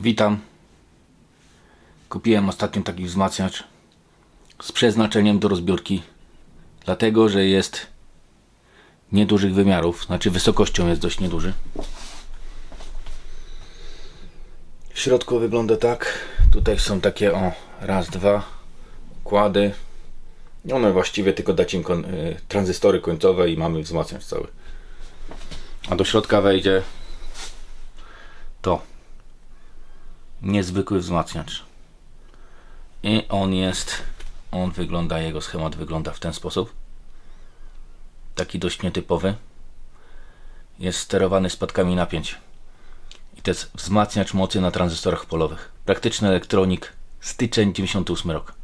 Witam. Kupiłem ostatnio taki wzmacniacz z przeznaczeniem do rozbiórki, dlatego że jest niedużych wymiarów, znaczy wysokością jest dość nieduży. W środku wygląda tak. Tutaj są takie o raz, dwa kłady. One właściwie tylko dać im y, tranzystory końcowe i mamy wzmacniacz cały. A do środka wejdzie to niezwykły wzmacniacz. I on jest, on wygląda, jego schemat wygląda w ten sposób. Taki dość nietypowy. Jest sterowany spadkami napięć. I to jest wzmacniacz mocy na tranzystorach polowych. Praktyczny elektronik, styczeń 98 rok.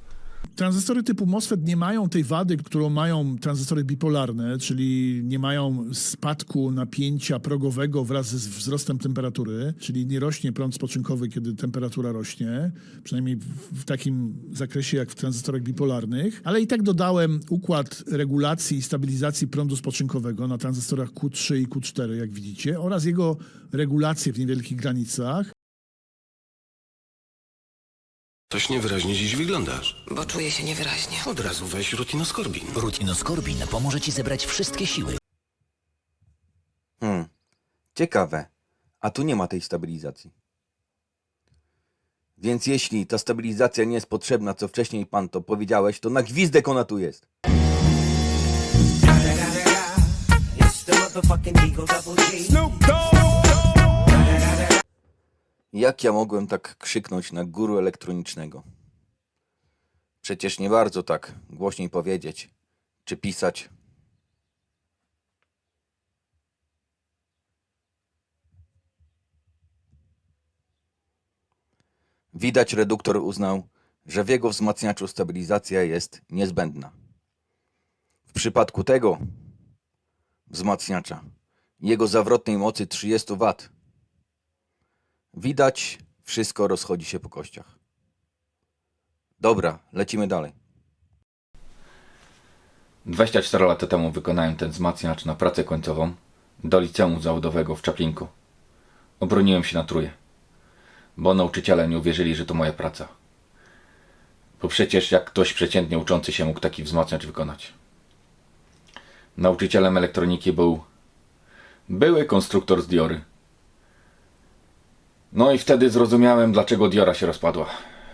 Tranzystory typu MOSFET nie mają tej wady, którą mają tranzystory bipolarne, czyli nie mają spadku napięcia progowego wraz z wzrostem temperatury, czyli nie rośnie prąd spoczynkowy, kiedy temperatura rośnie, przynajmniej w, takim zakresie jak w tranzystorach bipolarnych, ale i tak dodałem układ regulacji i stabilizacji prądu spoczynkowego na tranzystorach Q3 i Q4, jak widzicie, oraz jego regulację w niewielkich granicach. Coś niewyraźnie dziś wyglądasz. bo czuję się niewyraźnie. Od razu weź rutinoskorbin. Rutinoskorbin pomoże ci zebrać wszystkie siły. Hmm, ciekawe. A tu nie ma tej stabilizacji. Więc jeśli ta stabilizacja nie jest potrzebna, co wcześniej pan to powiedziałeś, to na gwizdek ona tu jest. Jak ja mogłem tak krzyknąć na guru elektronicznego? Przecież nie bardzo tak głośniej powiedzieć czy pisać. Widać, reduktor uznał, że w jego wzmacniaczu stabilizacja jest niezbędna. W przypadku tego wzmacniacza, jego zawrotnej mocy 30 W, widać, wszystko rozchodzi się po kościach. Dobra, lecimy dalej. 24 lata temu wykonałem ten wzmacniacz na pracę końcową do liceum zawodowego w Czaplinku. Obroniłem się na truje, bo nauczyciele nie uwierzyli, że to moja praca. Bo przecież jak ktoś przeciętnie uczący się mógł taki wzmacniacz wykonać. Nauczycielem elektroniki był były konstruktor z Diory. No i wtedy zrozumiałem, dlaczego Diora się rozpadła.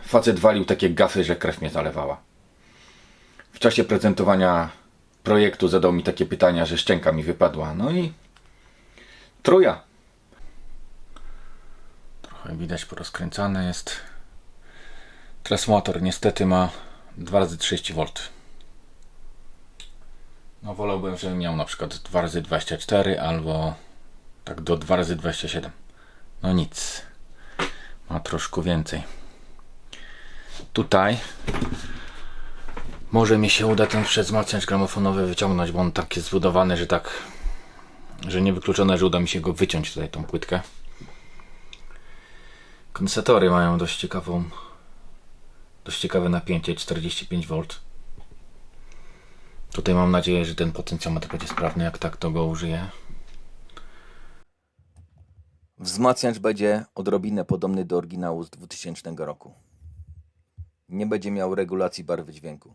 Facet walił takie gafy, że krew mnie zalewała. W czasie prezentowania projektu zadał mi takie pytania, że szczęka mi wypadła. No i truja. Trochę widać porozkręcane jest. Transformator niestety ma 2 razy 30 V. No wolałbym, żeby miał na przykład 2 razy 24 albo tak do 2 razy 27. No nic. Ma troszkę więcej. Tutaj może mi się uda ten wzmacniacz gramofonowy wyciągnąć, bo on tak jest zbudowany, że tak, że niewykluczone, że uda mi się go wyciąć tutaj tą płytkę. Kondensatory mają dość ciekawą, dość ciekawe napięcie 45V. Tutaj mam nadzieję, że ten potencjometr będzie sprawny, jak tak to go użyję. Wzmacniacz będzie odrobinę podobny do oryginału z 2000 roku. Nie będzie miał regulacji barwy dźwięku,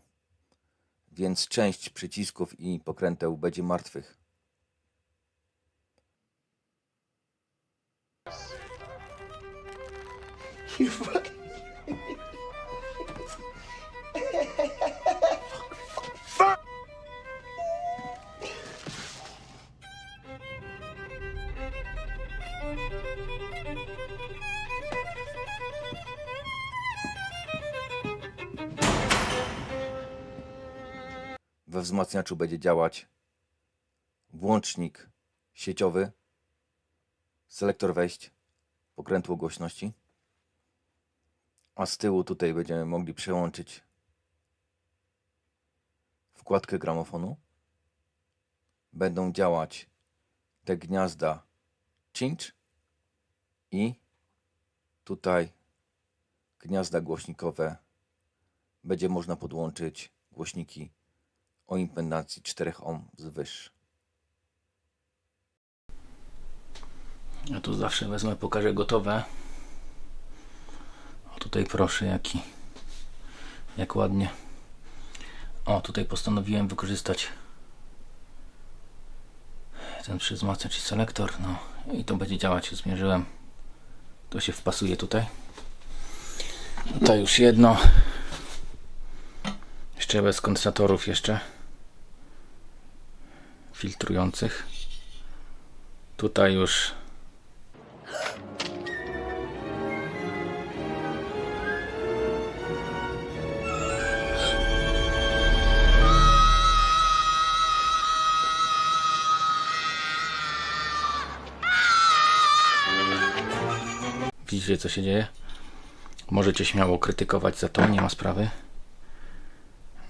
więc część przycisków i pokręteł będzie martwych. We wzmacniaczu będzie działać włącznik sieciowy, selektor wejść, pokrętło głośności, a z tyłu tutaj będziemy mogli przełączyć wkładkę gramofonu. Będą działać te gniazda cinch i tutaj gniazda głośnikowe. Będzie można podłączyć głośniki o impedancji 4 ohm wzwyż. Ja tu zawsze wezmę, pokażę gotowe. tutaj proszę, jaki, jak ładnie. O, tutaj postanowiłem wykorzystać ten przyzmacniacz i selektor, no i to będzie działać, zmierzyłem. To się wpasuje tutaj. Tutaj już jedno. Jeszcze bez kondensatorów jeszcze. Filtrujących. Tutaj już Widzicie co się dzieje? Możecie śmiało krytykować za to, nie ma sprawy.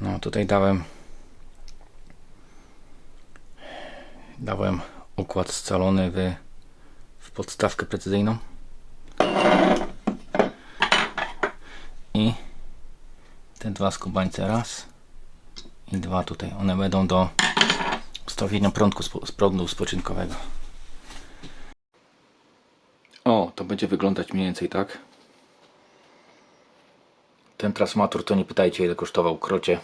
No tutaj dałem dałem układ scalony w, w podstawkę precyzyjną i te dwa skubańce raz i dwa tutaj. One będą do ustawienia prądku z prądu spoczynkowego. O, to będzie wyglądać mniej więcej tak. Ten transformator to nie pytajcie ile kosztował krocie.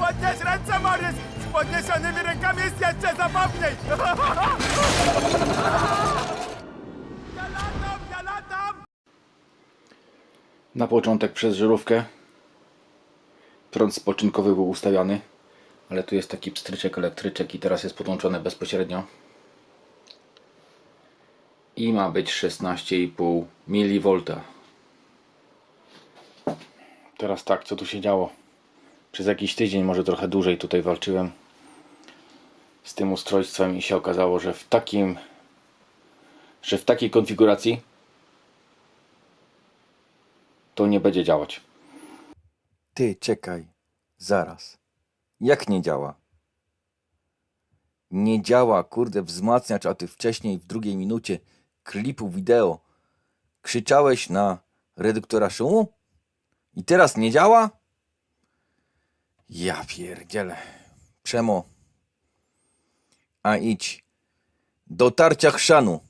Podnieś ręce, Morris! Z podniesionymi rękami jest jeszcze zabawniej! Ja latam, ja latam! Na początek przez żarówkę. Prąd spoczynkowy był ustawiany, ale tu jest taki pstryczek elektryczek i teraz jest podłączony bezpośrednio. I ma być 16,5 mV. Teraz tak, co tu się działo? Przez jakiś tydzień, może trochę dłużej tutaj walczyłem z tym ustrojstwem i się okazało, że w takim że w takiej konfiguracji to nie będzie działać. Ty, czekaj. Zaraz. Jak nie działa? Nie działa, kurde, wzmacniacz, a ty wcześniej w drugiej minucie klipu wideo krzyczałeś na reduktora szumu? I teraz nie działa? Ja pierdzielę. Przemo. A idź. Do tarcia chrzanu.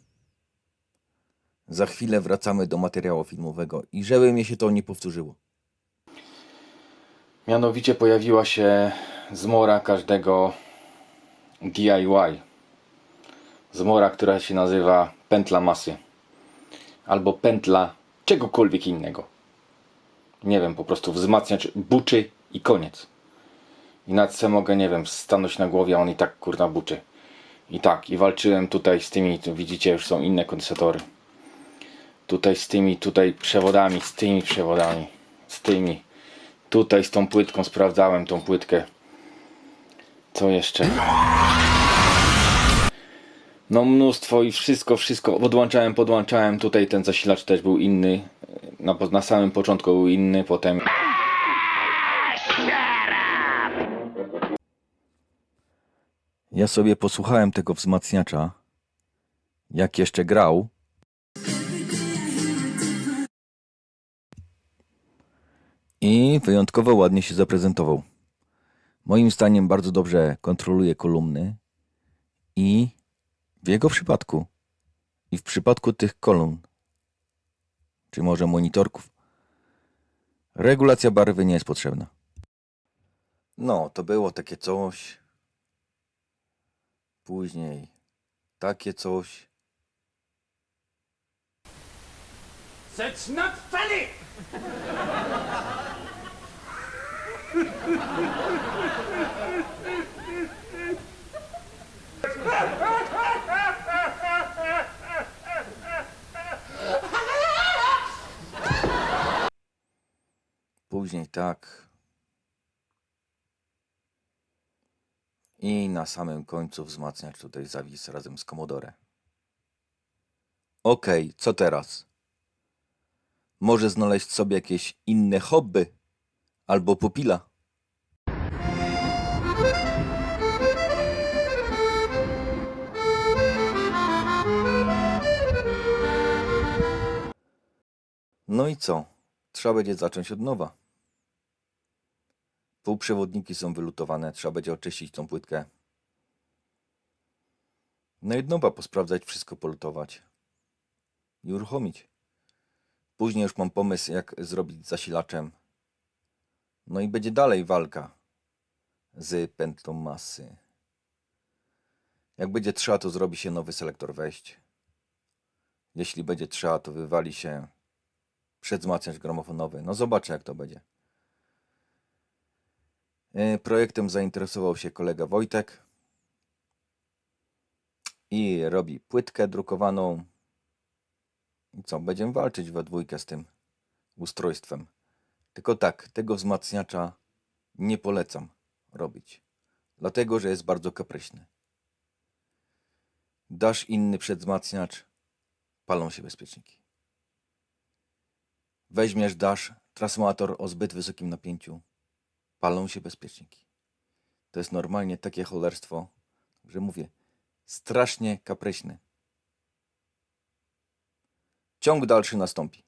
Za chwilę wracamy do materiału filmowego i żeby mnie się to nie powtórzyło. Mianowicie pojawiła się zmora każdego DIY. Zmora, która się nazywa pętla masy. Albo pętla czegokolwiek innego. Nie wiem, po prostu wzmacniacz buczy i koniec. I nawet se mogę, nie wiem, stanąć na głowie, a on i tak kurna buczy. I tak, i walczyłem tutaj z tymi, tu widzicie, już są inne kondensatory. Tutaj z tymi, tutaj przewodami, z tymi przewodami, z tymi. Tutaj z tą płytką sprawdzałem tą płytkę. Co jeszcze? No mnóstwo i wszystko, wszystko. Podłączałem, podłączałem. Tutaj ten zasilacz też był inny. Na, na samym początku był inny, potem Ja sobie posłuchałem tego wzmacniacza, jak jeszcze grał. I wyjątkowo ładnie się zaprezentował. Moim zdaniem bardzo dobrze kontroluje kolumny i w jego przypadku i w przypadku tych kolumn, czy może monitorków, regulacja barwy nie jest potrzebna. No, to było takie coś. Później takie coś. Setz not funny! Później tak. I na samym końcu wzmacniacz tutaj zawisł razem z Commodore. Okej, co teraz? Może znaleźć sobie jakieś inne hobby? Albo pupila? No i co? Trzeba będzie zacząć od nowa. Półprzewodniki są wylutowane, trzeba będzie oczyścić tą płytkę. No i od nowa posprawdzać, wszystko polutować i uruchomić. Później już mam pomysł, jak zrobić zasilaczem. No i będzie dalej walka z pętlą masy. Jak będzie trzeba, to zrobi się nowy selektor wejść. Jeśli będzie trzeba, to wywali się przedzmacniacz gramofonowy. No zobaczę, jak to będzie. E, Projektem zainteresował się kolega Wojtek i robi płytkę drukowaną. I co, będziemy walczyć we dwójkę z tym ustrojstwem. Tylko tak, tego wzmacniacza nie polecam robić, dlatego że jest bardzo kapryśny. Dasz inny przedzmacniacz, palą się bezpieczniki. Weźmiesz, dasz transformator o zbyt wysokim napięciu, palą się bezpieczniki. To jest normalnie takie cholerstwo, że mówię, strasznie kapryśny. Ciąg dalszy nastąpi.